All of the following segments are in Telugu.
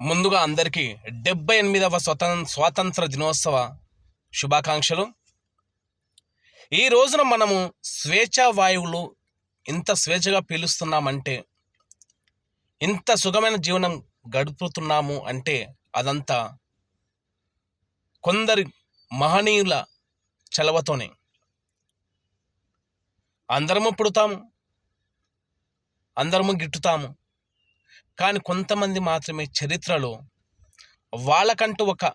ముందుగా అందరికీ డెబ్బై ఎనిమిదవ స్వతం స్వాతంత్ర దినోత్సవ శుభాకాంక్షలు. ఈ రోజున మనము స్వేచ్ఛా వాయువులు ఇంత స్వేచ్ఛగా పీలుస్తున్నామంటే ఇంత సుఖమైన జీవనం గడుపుతున్నాము అంటే అదంతా కొందరి మహనీయుల చలవతోనే. అందరము పుడతాము అందరము గిట్టుతాము కానీ కొంతమంది మాత్రమే చరిత్రలో వాళ్ళకంటూ ఒక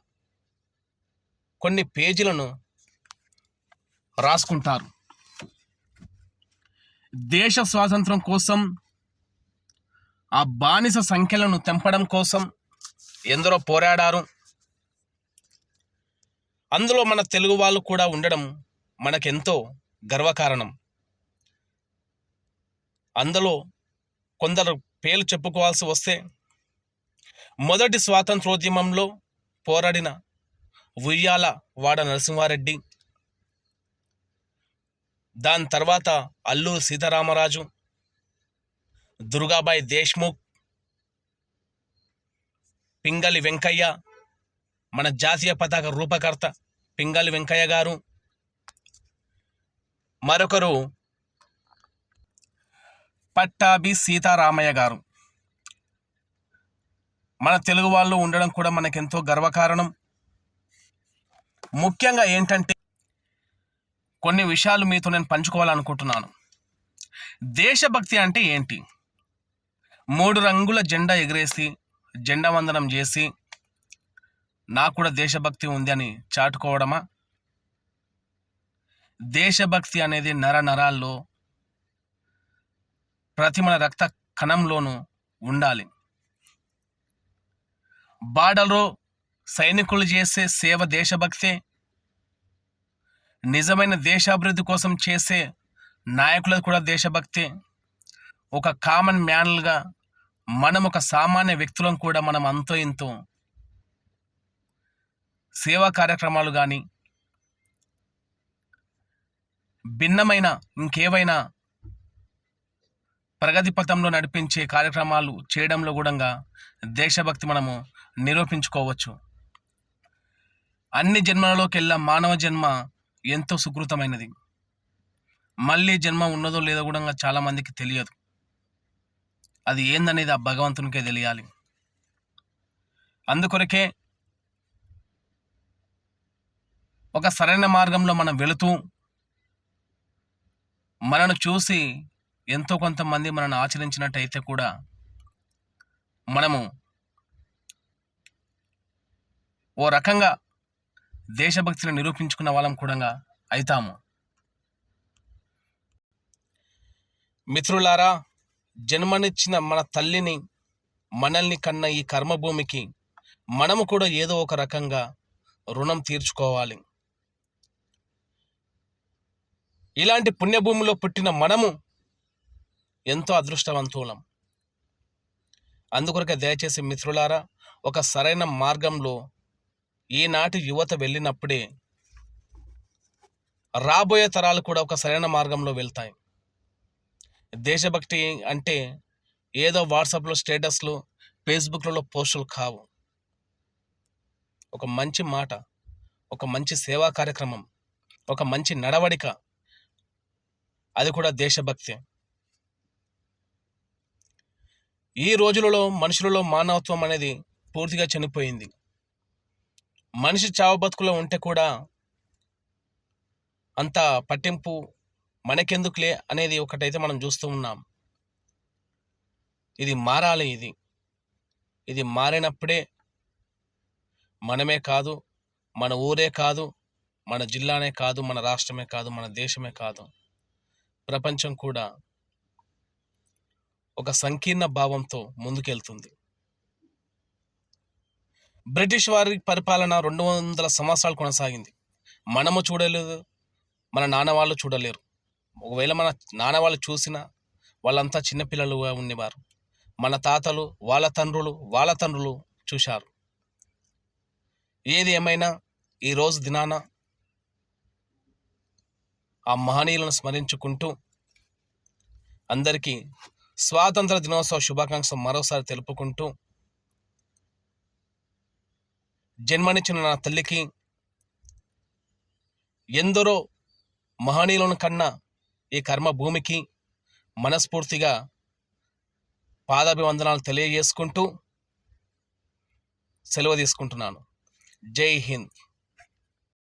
కొన్ని పేజీలను రాసుకుంటారు. దేశ స్వాతంత్రం కోసం ఆ బానిస సంఖ్యలను తెంపడం కోసం ఎందరో పోరాడారు. అందులో మన తెలుగు వాళ్ళు కూడా ఉండడం మనకెంతో గర్వకారణం. అందులో కొందరు పేర్లు చెప్పుకోవాల్సి వస్తే మొదటి స్వాతంత్రోద్యమంలో పోరాడిన ఉయ్యాల వాడ నరసింహారెడ్డి దాని తర్వాత అల్లూరు సీతారామరాజు దుర్గాబాయి దేశ్ముఖ్ పింగళి వెంకయ్య మన జాతీయ పతాక రూపకర్త పింగళి వెంకయ్య గారు మరొకరు పట్టాభి సీతారామయ్య గారు. మన తెలుగు వాళ్ళు ఉండడం కూడా మనకెంతో గర్వకారణం. ముఖ్యంగా ఏంటంటే కొన్ని విషయాలు మీతో నేను పంచుకోవాలనుకుంటున్నాను. దేశభక్తి అంటే ఏంటి? మూడు రంగుల జెండా ఎగిరేసి జెండా వందనం చేసి నాకు కూడా దేశభక్తి ఉంది అని చాటుకోవడమా? దేశభక్తి అనేది నర నరాల్లో ప్రతి మన రక్త కణంలోనూ ఉండాలి. బాడలో సైనికులు చేసే సేవ దేశభక్తే నిజమైన దేశాభివృద్ధి కోసం చేసే నాయకులకు కూడా దేశభక్తే. ఒక కామన్ మ్యాన్లుగా మనం ఒక సామాన్య వ్యక్తులను కూడా మనం అంతో ఇంతో సేవా కార్యక్రమాలు కానీ భిన్నమైన ఇంకేవైనా ప్రగతి పథంలో నడిపించే కార్యక్రమాలు చేయడంలో కూడా దేశభక్తి మనము నిరూపించుకోవచ్చు. అన్ని జన్మలలోకెల్లా మానవ జన్మ ఎంతో సుకృతమైనది. మళ్ళీ జన్మ ఉన్నదో లేదో కూడా చాలామందికి తెలియదు. అది ఏందనేది ఆ భగవంతునికే తెలియాలి. అందుకొరకే ఒక సరైన మార్గంలో మనం వెళుతూ మనను చూసి ఎంతో కొంతమంది మనల్ని ఆచరించినట్టయితే కూడా మనము ఓ రకంగా దేశభక్తిని నిరూపించుకున్న వాళ్ళం కూడా అవుతాము మిత్రులారా జన్మనిచ్చిన మన తల్లిని మనల్ని కన్న ఈ కర్మభూమికి మనము కూడా ఏదో ఒక రకంగా రుణం తీర్చుకోవాలి. ఇలాంటి పుణ్యభూమిలో పుట్టిన మనము ఎంతో అదృష్టవంతులం. అందుకొరకే దయచేసి మిత్రులారా ఒక సరైన మార్గంలో ఈనాటి యువత వెళ్ళినప్పుడే రాబోయే తరాలు కూడా ఒక సరైన మార్గంలో వెళ్తాయి. దేశభక్తి అంటే ఏదో వాట్సాప్లో స్టేటస్లు ఫేస్బుక్లలో పోస్టులు కావు. ఒక మంచి మాట ఒక మంచి సేవా కార్యక్రమం ఒక మంచి నడవడిక అది కూడా దేశభక్తి. ఈ రోజులలో మనుషులలో మానవత్వం అనేది పూర్తిగా చనిపోయింది. మనిషి చావు బతుకులో ఉంటే కూడా అంత పట్టింపు మనకెందుకులే అనేది ఒకటైతే మనం చూస్తూ ఉన్నాం. ఇది మారాలి ఇది. ఇది మారినప్పుడే మనమే కాదు మన ఊరే కాదు మన జిల్లానే కాదు మన రాష్ట్రమే కాదు మన దేశమే కాదు. ప్రపంచం కూడా ఒక సంకీర్ణ భావంతో ముందుకెళ్తుంది. బ్రిటిష్ వారి పరిపాలన రెండు వందల సంవత్సరాలు కొనసాగింది. మనము చూడలేదు మన నాన్న వాళ్ళు చూడలేరు. ఒకవేళ మన నాన్న వాళ్ళు చూసినా వాళ్ళంతా చిన్నపిల్లలుగా ఉండేవారు. మన తాతలు వాళ్ళ తండ్రులు వాళ్ళ తండ్రులు చూశారు. ఏది ఏమైనా ఈరోజు దినాన ఆ మహనీయులను స్మరించుకుంటూ అందరికీ స్వాతంత్ర దినోత్సవ శుభాకాంక్షలు మరోసారి తెలుపుకుంటూ జన్మనిచ్చిన నా తల్లికి ఎందరో మహనీయులను కన్నా ఈ కర్మ భూమికి మనస్ఫూర్తిగా పాదాభివందనాలు తెలియజేసుకుంటూ సెలవు తీసుకుంటున్నాను. జై హింద్.